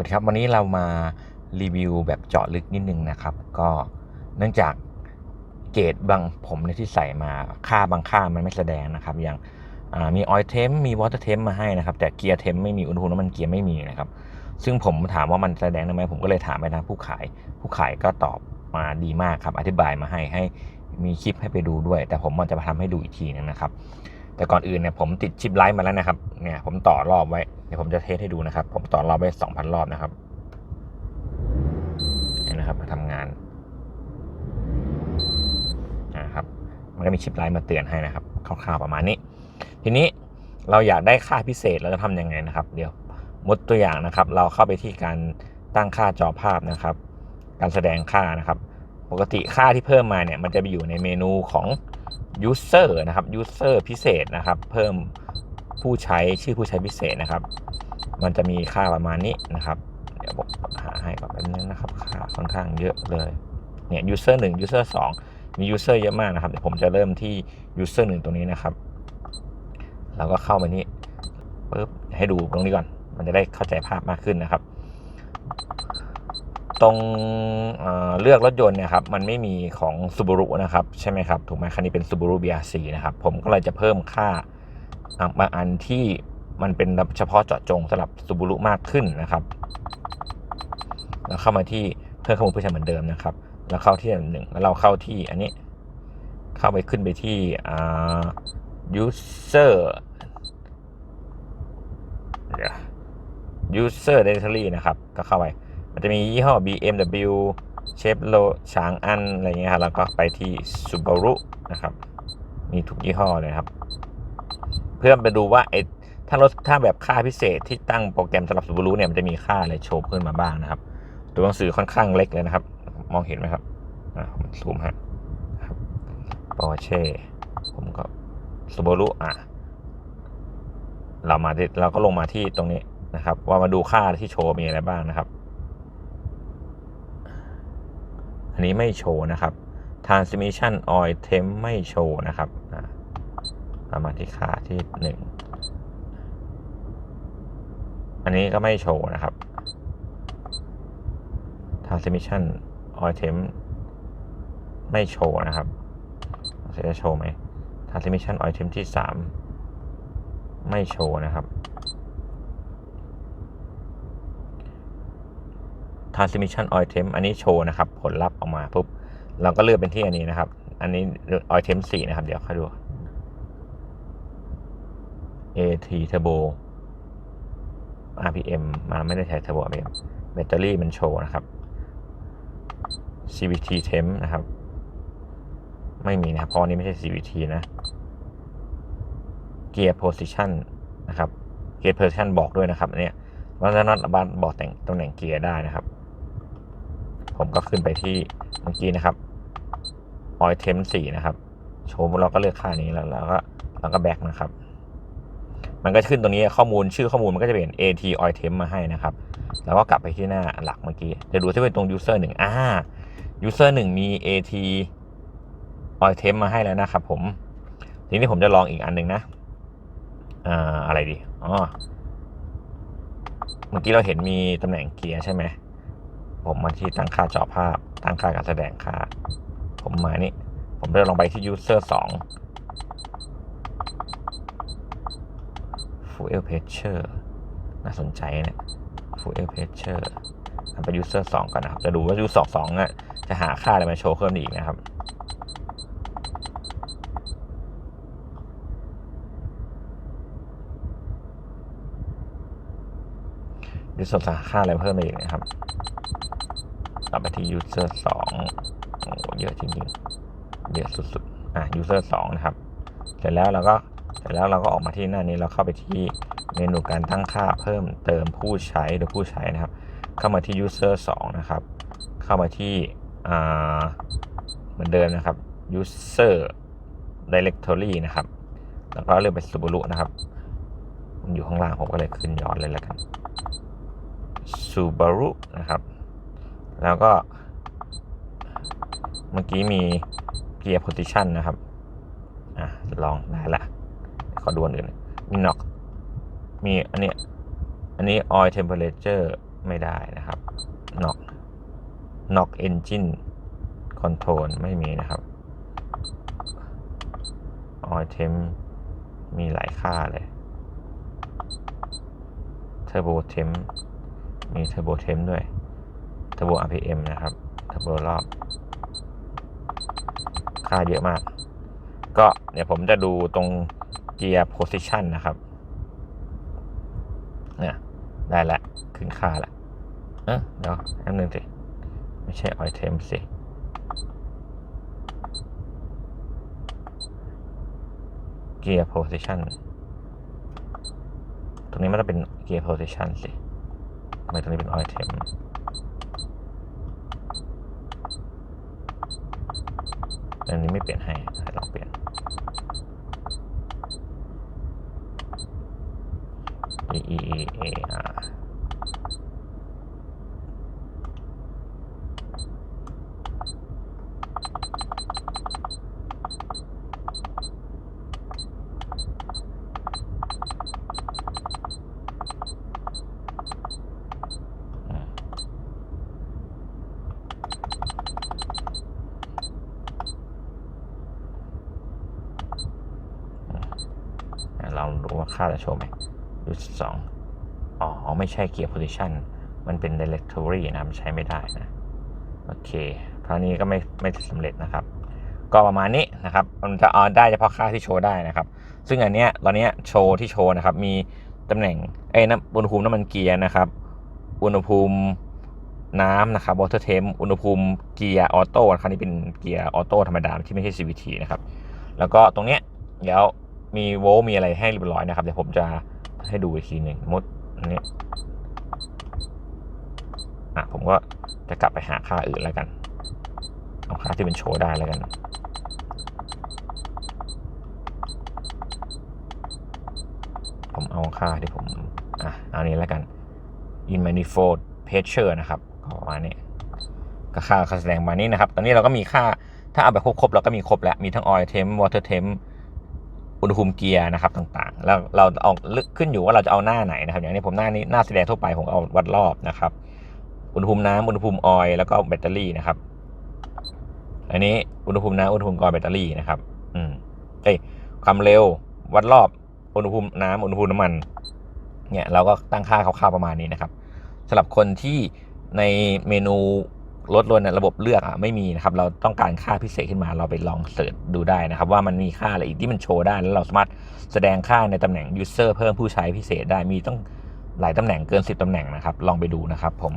วัสดีครับ วันนี้เรามารีวิวแบบเจาะลึกนิดนึงนะครับ ก็เนื่องจากเกรดบางผมเนี่ยที่ใส่มาค่าบางค่ามันไม่แสดงนะครับ อย่างมีออยเทมมีวอเตอร์เทมมาให้นะครับ แต่เกียร์เทมไม่มีอุณหภูมิน้ำมันเกียร์ไม่มีนะครับ ซึ่งผมถามว่ามันแสดงได้ไหมผมก็เลยถามไปทางผู้ขาย ผู้ขายก็ตอบมาดีมากครับ อธิบายมาให้ให้มีคลิปให้ไปดูด้วย แต่ผมมันจะมาทำให้ดูอีกทีนึงนะครับ แต่ก่อนอื่นเนี่ยผมติดชิปไลท์มาแล้วนะครับเนี่ยผมต่อรอบไว้ ดี๋ยวผมจะเทสให้ดูนะครับ ผมต่อรอบไว้2,000รอบนะครับเห็นนะครับมาทำงานนะครับ มันก็มีชิปไลท์มาเตือนให้นะครับคร่าวๆประมาณนี้ ทีนี้เราอยากได้ค่าพิเศษเราจะทำยังไงนะครับ เดี๋ยวมดตัวอย่างนะครับ เราเข้าไปที่การตั้งค่าจอภาพนะครับ การแสดงค่านะครับ ปกติค่าที่เพิ่มมาเนี่ย มันจะไปอยู่ในเมนูของ user นะครับ user พิเศษนะครับ เพิ่ม ผู้ใช้ชื่อผู้ใช้พิเศษนะครับ มันจะมีค่าประมาณนี้นะครับ เดี๋ยวผมหาให้ก่อนแป๊บนึงนะครับค่าค่อนข้างเยอะเลยเนี่ย user 1 user 2 มี user เยอะมากนะครับเดี๋ยวผมจะเริ่มที่ user 1 ตรงนี้นะครับเราก็เข้ามานี้ปึ๊บให้ดูตรงนี้ก่อน มันจะได้เข้าใจภาพมากขึ้นนะครับ ตรงเเลือกรถยนต์เนี่ยครับ มันไม่มีของ Subaru นะครับ ใช่ไหมครับ ถูกไหมคันนี้เป็น Subaru BRZ นะครับ ผมก็เลยจะเพิ่มค่า บางอันที่มันเป็นเฉพาะเจาะจงสำหรับ Subaru มากขึ้นนะครับ แล้วเข้ามาที่เพิ่มข้อมูลผู้ใช้เหมือนเดิมนะครับ แล้วเข้าที่อันหนึ่งแล้วเราเข้าที่อันนี้เข้าไปขึ้นไปที่อ่า user เดี๋ยว user directory นะครับ ก็เข้าไป มันจะมียี่ห้อ BMW Chevrolet ช้างอันอะไรเงี้ยครับแล้วก็ไปที่ Subaru นะครับ มีทุกยี่ห้อเลยครับ เพื่อไปดูว่าไอ้ถ้ารถถ้าแบบค่าพิเศษที่ตั้งโปรแกรมสำหรับ Subaru เนี่ยมันจะมีค่าอะไรโชว์ขึ้นมาบ้างนะครับ ตัวหนังสือค่อนข้างเล็กเลยนะครับ มองเห็นไหมครับอ่าผมซูมฮะครับ Porsche ผมก็ Subaru อะเรามาที่เราก็ลงมาที่ตรงนี้นะครับ ว่ามาดูค่าที่โชว์มีอะไรบ้างนะครับ อันนี้ไม่โชว์นะครับ transmission oil temp ไม่โชว์นะครับอ่ เรามาที่ค่าที่หนึ่งอันนี้ก็ไม่โชว์นะครับ transmission oil temp ไม่โชว์นะครับจะโชว์ไหม transmission oil temp ที่สามไม่โชว์นะครับ transmission oil temp อันนี้โชว์นะครับ ผลลัพธ์ออกมาปุ๊บ เราก็เลือกเป็นที่อันนี้นะครับ อันนี้ oil temp 4 นะครับ เดี๋ยวค่อยดู AT turbo RPM มันไม่ได้ใช้ turbo RPM แบตเตอรี่มันโชว์นะครับ CVT temp นะครับ ไม่มีนะครับเพราะนี้ไม่ใช่ CVT นะ Gear position นะครับ Gear position บอกด้วยนะครับอันเนี้ยว่าจะนัดบันบอกแต่งตำแหน่งเกียร์ได้นะครับ ผมก็ขึ้นไปที่เมื่อกี้นะครับ oil temp 4นะครับ โชว์เราก็เลือกค่านี้แล้วแล้วก็แล้วก็แบ็กนะครับ มันก็ขึ้นตรงนี้ข้อมูลชื่อข้อมูลมันก็จะเป็น AT oil temp มาให้นะครับ แล้วก็กลับไปที่หน้าหลักเมื่อกี้จะดูที่เป็นตรง user 1อ่า user 1มี AT oil temp มาให้แล้วนะครับผม ทีนี้ผมจะลองอีกอันหนึ่งนะอ่าอะไรดีอ๋อเมื่อกี้เราเห็นมีตำแหน่งเกียร์ใช่ไหม ผมมาที่ตั้งค่าจอภาพ ตั้งค่าการแสดงค่า ผมมานี่ ผมเดินลงไปที่ user 2 fuel pressure น่าสนใจเนี่ย fuel pressure ทำไป user 2ก่อนนะครับ จะดูว่า user 2อะจะหาค่าอะไรมาโชว์เพิ่มอีกนะครับยูเซอร์สาค่าอะไรเพิ่มอีกนะครับกลับไปที่ user สองโอ้เยอะจริงๆ เยอะสุดๆ อะ user สองนะครับ เสร็จแล้วเราก็ เสร็จแล้วเราก็ออกมาที่หน้านี้เราเข้าไปที่เมนูการตั้งค่าเพิ่มเติมผู้ใช้โดยผู้ใช้นะครับ เข้ามาที่ user สองนะครับ เข้ามาที่เหมือนเดิมนะครับ user directory นะครับ แล้วก็เลือกเป็น Subaru นะครับมันอยู่ข้างล่างผมก็เลยขึ้นย้อนเลยแล้วกัน Subaru นะครับ แล้วก็ เมื่อกี้มี Gear Position นะครับ อะลองได้ละ ขอดูอันอื่นมีน็อกมีอันนี้อันนี้ oil temperature ไม่ได้นะครับน็อกน็อก engine control ไม่มีนะครับ oil temp มีหลายค่าเลย turbo temp มี turbo temp ด้วย turbo rpm นะครับ turbo รอบ ค่าเยอะมาก ก็เดี๋ยวผมจะดูตรง เกียร์ position นะครับเนี่ยได้ละขึ้นค่าละเออเดี๋ยวแป๊บนึงสิ ไม่ใช่ oil temp สิเกียร์ position ตรงนี้มันต้องเป็นเกียร์ position สิทำไมตรงนี้เป็น oil temp อันนี้ไม่เปลี่ยนให้ลองเปลี่ยน E E E A R อืมอะลองดูว่าค่าจะโชว์ไหมูสองอ๋อ ไม่ใช่เกียร์ position มันเป็น directory นะมันใช้ไม่ได้นะ โอเคคราวนี้ก็ไม่ไม่สำเร็จนะครับ ก็ประมาณนี้นะครับ มันจะเอาได้เฉพาะค่าที่โชว์ได้นะครับ ซึ่งอันเนี้ยตอนเนี้ยโชว์ที่โชว์นะครับ มีตำแหน่งเอ้น้ำอุณหภูมิน้ำมันเกียร์นะครับ อุณหภูมิน้ำนะครับ water temp อุณหภูมิเกียร์ออโต้คราวนี้เป็นเกียร์ออโต้ธรรมดาที่ไม่ใช่ CVT นะครับ แล้วก็ตรงเนี้ยเดี๋ยวมีโวลต์มีอะไรให้เรียบร้อยนะครับ เดี๋ยวผมจะ ให้ดูอีกทีหนึ่งมดอันนี้อะผมก็จะกลับไปหาค่าอื่นแล้วกัน เอาค่าที่เป็นโชว์ได้แล้วกัน ผมเอาค่าที่ผม อะ เอานี้แล้วกัน in manifold pressure นะครับก็ประมาณนี้ก็ค่าแสดงมานี้นะครับ ตอนนี้เราก็มีค่าถ้าเอาแบบครบๆเราก็มีครบแล้ว มีทั้ง oil temp water temp อุณหภูมิเกียร์นะครับต่างๆ แล้วเราเอาลึกขึ้นอยู่ว่าเราจะเอาหน้าไหนนะครับ อย่างนี้ผมหน้านี้หน้าแสดงทั่วไปผมเอาวัดรอบนะครับ อุณหภูมิน้ำอุณหภูมิออยล์แล้วก็แบตเตอรี่นะครับ อันนี้อุณหภูมิน้ำอุณหภูมิออยล์แบตเตอรี่นะครับ อืมเอ้ยความเร็ววัดรอบอุณหภูมิน้ำอุณหภูมิน้ำมัน เนี่ยเราก็ตั้งค่าคร่าวๆประมาณนี้นะครับสำหรับคนที่ในเมนู รถรนระบบเลือกอะไม่มีนะครับเราต้องการค่าพิเศษขึ้นมาเราไปลองเสิร์ชดูได้นะครับ ว่ามันมีค่าอะไรอีกที่มันโชว์ได้แล้วเราสามารถแสดงค่าในตำแหน่ง user เพิ่มผู้ใช้พิเศษได้มีต้องหลายตำแหน่งเกิน 10ตำแหน่งนะครับ ลองไปดูนะครับผม